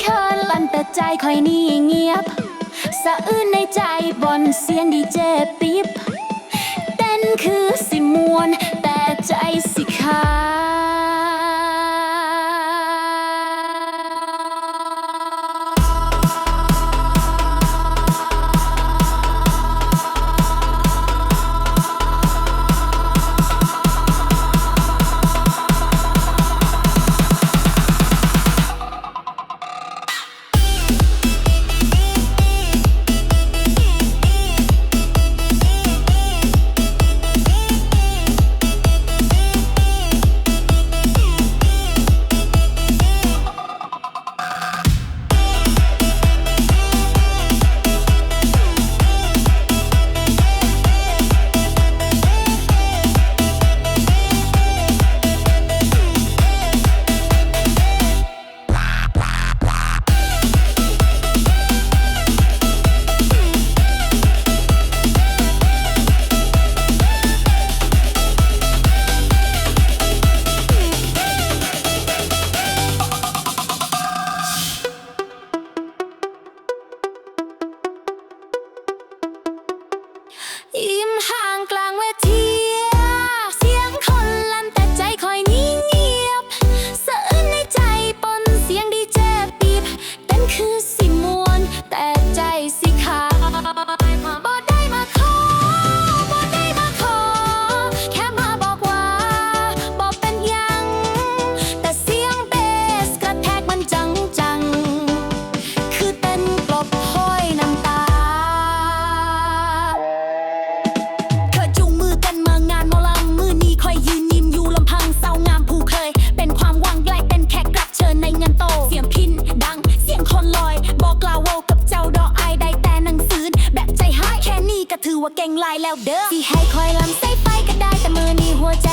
เคินลันแต่ใจคอยนี่เงียบ สะอื้นในใจบนเสียงดีเจปิ๊บ เต้นคือสิมวน แต่ใจสิขา y เก่งลายแล้วเด้อที่ให้คอยลำไส้ไปก็ได้แต่มือนี้หัวใจ